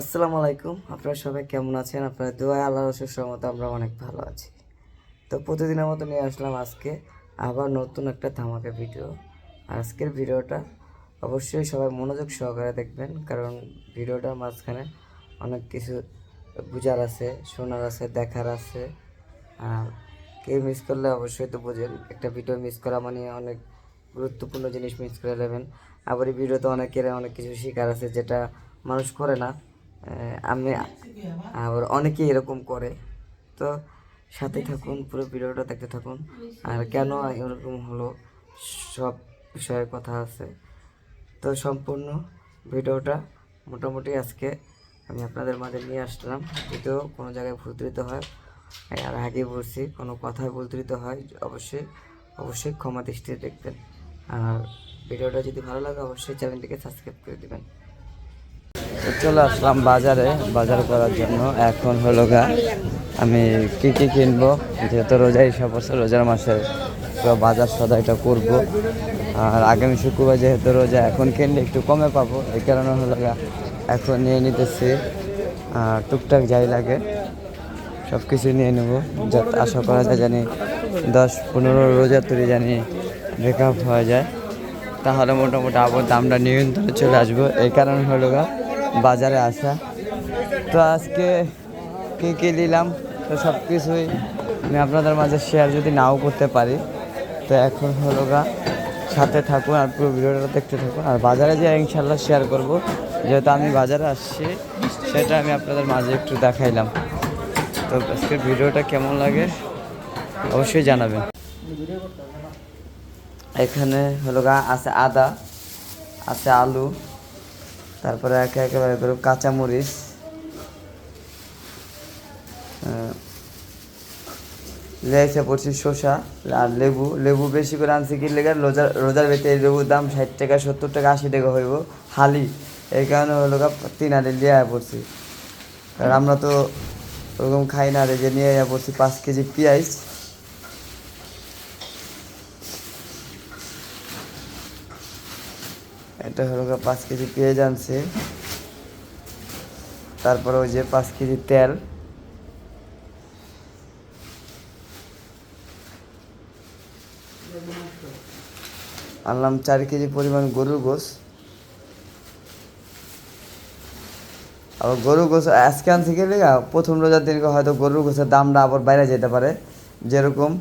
আসসালামু আলাইকুম। আপনারা সবাই কেমন আছেন? আপনারা দোয়া আল্লাহ রসুর সহমত আমরা অনেক ভালো আছি। তো প্রতিদিনের মতো নিয়ে আসলাম আজকে আবার নতুন একটা ধামাকা ভিডিও। আর আজকের ভিডিওটা অবশ্যই সবাই মনোযোগ সহকারে দেখবেন, কারণ ভিডিওটার মাঝখানে অনেক কিছু বুঝার আছে, শোনার আছে, দেখার আছে। আর কেউ মিস করলে অবশ্যই তো বোঝেন, একটা ভিডিও মিস করা মানে অনেক গুরুত্বপূর্ণ জিনিস মিস করে নেবেন। আবার এই ভিডিওতে অনেকের অনেক কিছু শেখার আছে যেটা মানুষ করে না। আমি আবার অনেকেই এরকম করে। তো সাথে থাকুন, পুরো ভিডিওটা দেখতে থাকুন। আর কেন এরকম হলো, সব বিষয়ে কথা আছে। তো সম্পূর্ণ ভিডিওটা মোটামুটি আজকে আমি আপনাদের মাঝে নিয়ে আসলাম। যদিও কোনো জায়গায় ভুল ত্রুটি হয় আর আগে বলছি, কোনো কথায় ভুল ত্রুটি হয়, অবশ্যই অবশ্যই ক্ষমা দৃষ্টিতে দেখবেন। আর ভিডিওটা যদি ভালো লাগে, অবশ্যই চ্যানেলটিকে সাবস্ক্রাইব করে দেবেন। চলে আসলাম বাজারে, বাজার করার জন্য। এখন হলো গা, আমি কি কি কিনবো? যেহেতু রোজা হিসাব পড়ছে রোজার মাসে বাজার সদাইটা করব। আর আগামী শুক্রবার যেহেতু রোজা, এখন কিনলে একটু কমে পাবো। এই কারণে হলো গা, এখন নিয়ে নিতেছি। আর টুকটাক যাই লাগে সব কিছু নিয়ে নেব। যাতে আশা করা যায় জানি দশ পনেরো রোজা তৈরি জানি ব্রেকআপ হয়ে যায়। তাহলে মোটামুটি আবার দামটা নিয়ন্ত্রণে চলে আসব। এই কারণে হলো গা বাজারে আসা। তো আজকে কী কী নিলাম, তো সব কিছুই আমি আপনাদের মাঝে শেয়ার যদি নাও করতে পারি। তো এখন হলো গা, সাথে থাকুন আর পুরো ভিডিওটা দেখতে থাকুন। আর বাজারে যে ইনশাল্লাহ শেয়ার করব, যেহেতু আমি বাজারে আসছি, সেটা আমি আপনাদের মাঝে একটু দেখাইলাম। তো আজকের ভিডিওটা কেমন লাগে, অবশ্যই জানাবেন। এখানে হলো গা আছে আদা, আছে আলু তারপরে একে একেবারে করে কাঁচামরিচ লেগেছে পড়ছি শসা আর লেবু লেবু বেশি করে আনছি কি লেগে রোজার রোজার এই লেবুর দাম ষাট টাকা, সত্তর টাকা, আশি টাকা হইব হালি। এই কারণে হলো তিন হালি লিয়ে পড়ছি। কারণ আমরা তো ওরকম খাই না রে, যে নিয়ে আয়া পড়ছি পাঁচ কেজি পেঁয়াজ। এটা হলো পাঁচ কেজি পেঁয়াজ আনছে। তারপরে ওই যে পাঁচ কেজি তেল। আনলাম চার কেজি পরিমাণ গরুর গোস আবার গরুর গোস আজকে আনছি গেলে প্রথম রোজার দিনকে হয়তো গরুর গোসের দামটা আবার বাইরে যেতে পারে। যেরকম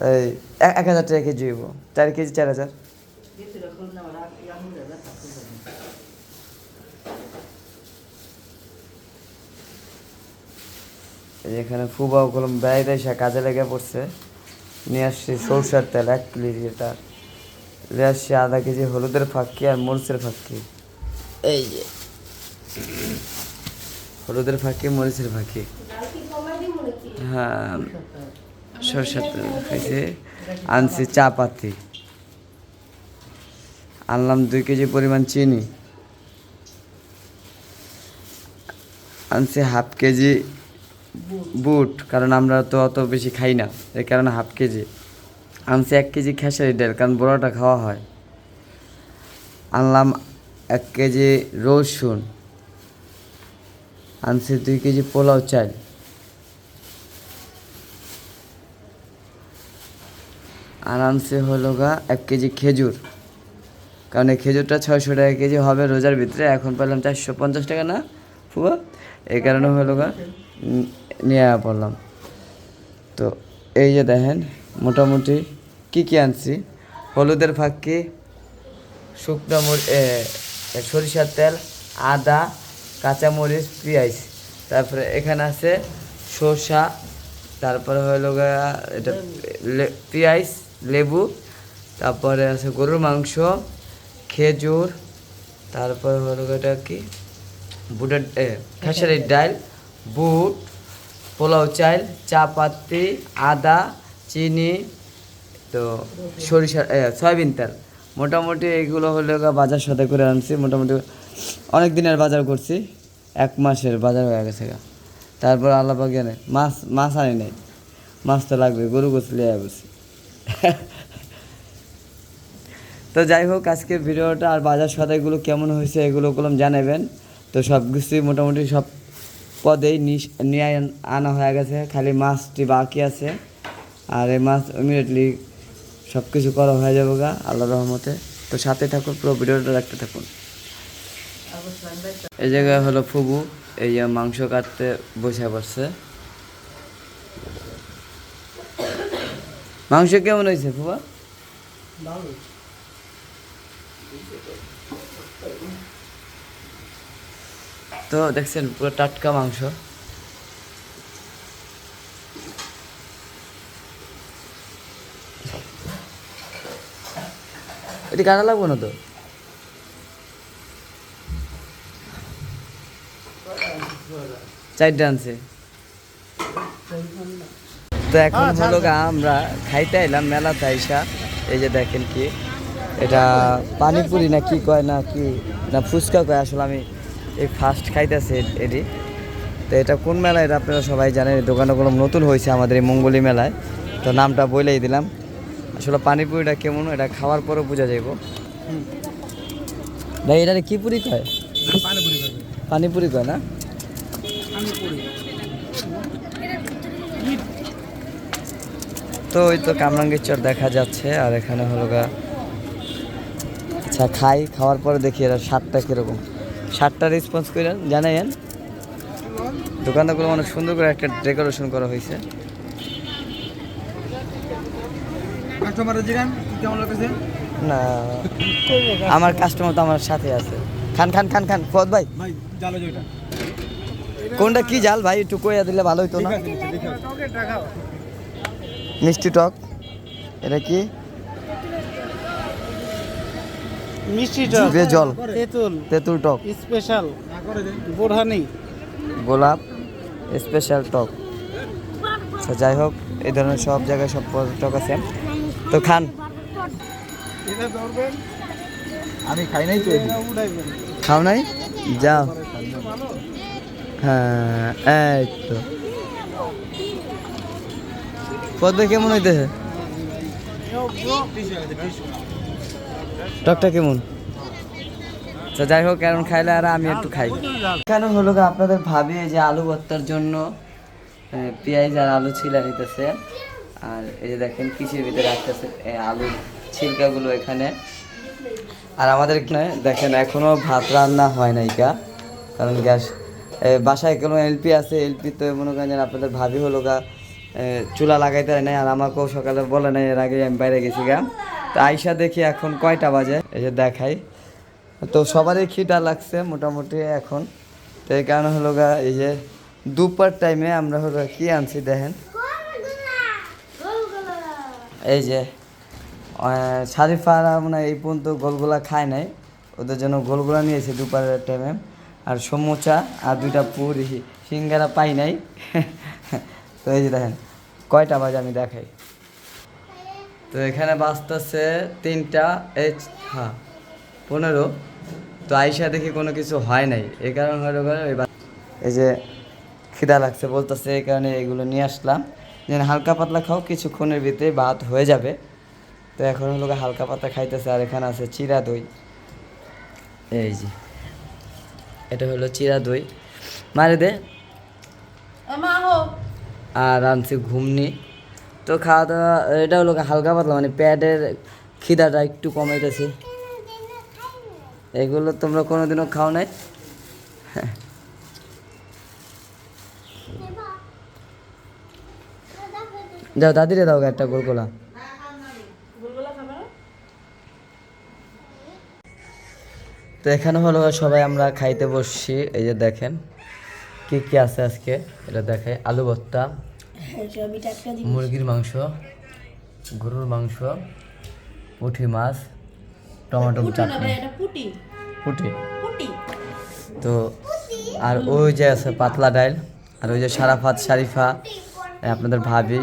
এই এক- হাজার টাকা কেজি চার কেজি, চার হাজার। এখানে ফুবাও কলম বেড়াইতে এসে কাজে লেগে পড়ছে। নিয়ে আসছি সরষার তেল, এক লিটার নিয়ে আসছি আধা কেজি হলুদের ফাঁকি আর মরিচের ফাঁকি। এই যে। হলুদের ফাঁকি, মরিচের ফাঁকি। হ্যাঁ সরষার তেল খাইছে। আনছি চা পাতি। আনলাম দুই কেজি পরিমাণ চিনি। আনছি হাফ কেজি বুট, কারণ আমরা তো অত বেশি খাই না। এই কারণে হাফ কেজি। আনছি এক কেজি খেসারি ডাল, কারণ বড়াটা খাওয়া হয়। আনলাম এক কেজি রসুন। আনছি দুই কেজি পোলাও চাল। আর আনছে হলো গা এক কেজি খেজুর। কারণ এই খেজুরটা ছয়শো টাকা কেজি হবে রোজার ভিতরে, এখন পেলাম চারশো পঞ্চাশ টাকা না ফুয়া? এই কারণে হলো গা নিয়ে পড়লাম তো এই যে দেখেন, মোটামুটি কি কি আনছি? হলুদের ফাঁকি, শুকনো সরিষার তেল, আদা, কাঁচামরিচ, পেঁয়াজ। তারপরে এখানে আছে শসা, তারপরে হলো এটা পেঁয়াজ, লেবু, তারপরে আছে গরুর মাংস, খেজুর, তারপরে হলো এটা কি? বুটের খেসারির ডাল, বুট পোলাও চাল চা পাতি আদা, চিনি, তো সরিষা সয়াবিন তেল। মোটামুটি এগুলো হলো বাজার সাথে করে আনছি। মোটামুটি অনেক দিনের বাজার করছি। এক মাসের বাজার হয়ে গেছে গা। তারপর আল্লাহ জ্ঞানে মাছ মাছ আনি নাই। মাছ তো লাগবে, গরু গোছ লিয়ে বসি তো যাই হোক, আজকের ভিডিওটা আর বাজার সদাইগুলো কেমন হয়েছে এগুলো কলম জানাবেন। তো সব কিছুই মোটামুটি সব পদেই নিয়ে আনা হয়ে গেছে। খালি মাছটি বাকি আছে। আর এই মাছ ইমিডিয়েটলি সব কিছু করা হয়ে যাবে গা আল্লাহ রহমতে। তো সাথে থাকুন, পুরো ভিডিওটা দেখতে থাকুন। এই জায়গায় হলো ফুবু, এই মাংস কাটতে বসে পড়ছে মাংস কেমন হয়েছে ফুবা? তো দেখছেন পুরো টাটকা মাংস। এটি কাটা লাগবো না তো? চারটা আনছে। তো এখন হলো গা আমরা খাইতে এলাম মেলা তাইসা এই যে দেখেন কি এটা পানিপুরি না কি কয় না কি না ফুচকা কয় আসলে আমি এই ফার্স্ট খাইতেছে এটি তো এটা কোন মেলা এটা আপনারা সবাই জানেন এই দোকানগুলো নতুন হয়েছে আমাদের এই মঙ্গলি মেলায়। তো নামটা বলেই দিলাম। আসলে পানিপুরিটা কেমন এটা খাওয়ার পরে বোঝা যাইব। ভাই এটা কি পুরি কয়? পানিপুরি কয়? না? তো ওই তো কামরাঙ্গীর চর দেখা যাচ্ছে আর এখানে হলো গা আচ্ছা খাই খাওয়ার পরে দেখি এরা স্বাদটা কীরকম। স্বাদটা রেসপন্স করে জানাইন দোকানটাগুলো অনেক সুন্দর করে একটা ডেকোরেশন করা হয়েছে না আমার কাস্টমার তো আমার সাথে আছে। খান খান খান খান ফদ ভাই। কোনটা কি জাল ভাই? একটু কইয়া দিলে ভালো হইতো না। মিষ্টি টক। এটা কি? মিষ্টি জিভে জল। তেঁতুল। তেঁতুল টক। স্পেশাল। না করে দেন বোরহানি। গোলাপ স্পেশাল টক। আচ্ছা যাই হোক এই ধরনের সব জায়গায় সব টক আছে। তো খান। এটা আমি খাই নাই তো খাও নাই? যাও। হ্যাঁ এই তো। পদ্মে কেমন হইতেছে? টকটা কেমন? তো যাই হোক এখন খাইলে আর আমি একটু খাই। কেন হলো আপনাদের ভাবি যে আলু ভর্তার জন্য পেঁয়াজ আর আলু ছিলা নিতেছে। আর এই যে দেখেন কিসের ভিতরে রাখতেছে আলু ছিলকাগুলো এখানে। আর আমাদের এখানে দেখেন এখনও ভাত রান্না হয় নাই গা। কারণ গ্যাস বাসায় কোনো এলপি আছে এলপি তো মনে করেন আপনাদের ভাবি হলো গা চুলা লাগাইতে নাই আর আমাকেও সকালে বলে নাই এর আগে আমি বাইরে গেছি গা। তো আইসা দেখি এখন কয়টা বাজে? এই যে দেখাই। তো সবারই খিদা লাগছে মোটামুটি এখন। তো এই কারণে হলো গা, এই যে দুপুর টাইমে আমরা হলো কি আনছি দেখেন? এই যে শারিফারা মানে এই পর্যন্ত গোলগুলা খায় নাই। ওদের জন্য গোলগুলা নিয়েছে দুপুরের টাইমে আর সমোচা আর দুইটা পুরি, সিঙ্গারা পাই নাই। তো এই যে দেখেন, কয়টা বাজে আমি দেখাই। তো এখানে বাঁচতেছে তিনটা এইচ হ্যাঁ পনেরো। তো আইসা দেখি কোনো কিছু হয় নাই। এই কারণ হলো ওই এই যে খিদা লাগছে বলতেছে এই কারণে এগুলো নিয়ে আসলাম। যেন হালকা পাতলা খাও কিছুক্ষণের ভিতরে ভাত হয়ে যাবে। তো এখন হলো হালকা পাতলা খাইতেছে আর এখানে আছে চিরা দই। এই যে এটা হলো চিরা দই। মারে দে। আর আনছি ঘুমনি। তো খাওয়া দাওয়া এটা হলো হালকা পাতলা মানে প্যাডের খিদাটা একটু কমাইতেছি। এগুলো তোমরা কোনোদিনও খাও নাই? যাও, দাদিরে দাও একটা গোলগোলা। তো এখানে হলো সবাই আমরা খাইতে বসছি, এই যে দেখেন, কি কি আছে আজকে? এটা দেখে আলু ভর্তা। মুরগির মাংস গরুর মাংস পুঁটি মাছ টমেটো চাটনি। পুটি। তো আর ওই যে আছে পাতলা ডাইল আর ওই যে সারাফাত শারিফা আপনাদের ভাবি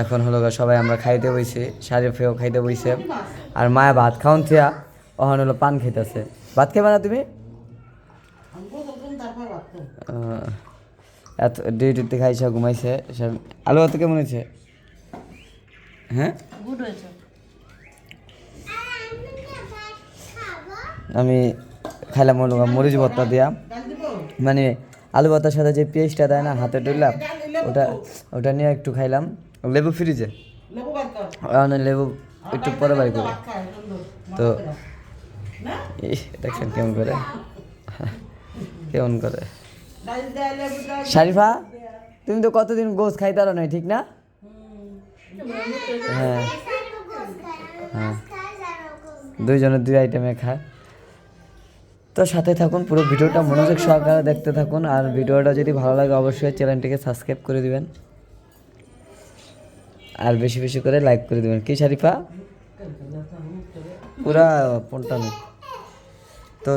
এখন হলো গা সবাই আমরা খাইতে বইছি শারিফেও খাইতে বইছে। আর মায়া ভাত খাওন থিয়া ওখানে হলো পান খাইতেছে। ভাত খাইবা না তুমি? এত ডিউটিতে খাইছে ঘুমাইছে সব আলু ভাত কেমন হয়েছে? হ্যাঁ? আমি খাইলাম গা মরিচ ভর্তা দিয়া। মানে আলু ভাতার সাথে যে পেঁয়াজটা দেয় না হাতে ডুললাম ওটা ওটা নিয়ে একটু খাইলাম। লেবু ফ্রিজে? লেবু একটু পরে বাড়ি করে। তো দেখছেন কেমন করে। কেমন করে। শারিফা, তুমি তো কতদিন গোস খাইতারো নাই, ঠিক না? হ্যাঁ। হ্যাঁ। দুইজনে দুই আইটেমে খায় তো সাথে থাকুন, পুরো ভিডিওটা মনোযোগ সহকারে দেখতে থাকুন, আর ভিডিওটা যদি ভালো লাগে, অবশ্যই চ্যানেলটিকে সাবস্ক্রাইব করে দিবেন। আর বেশি বেশি করে লাইক করে দিবেন। কি শারিফা? পুরা পন্টানো তো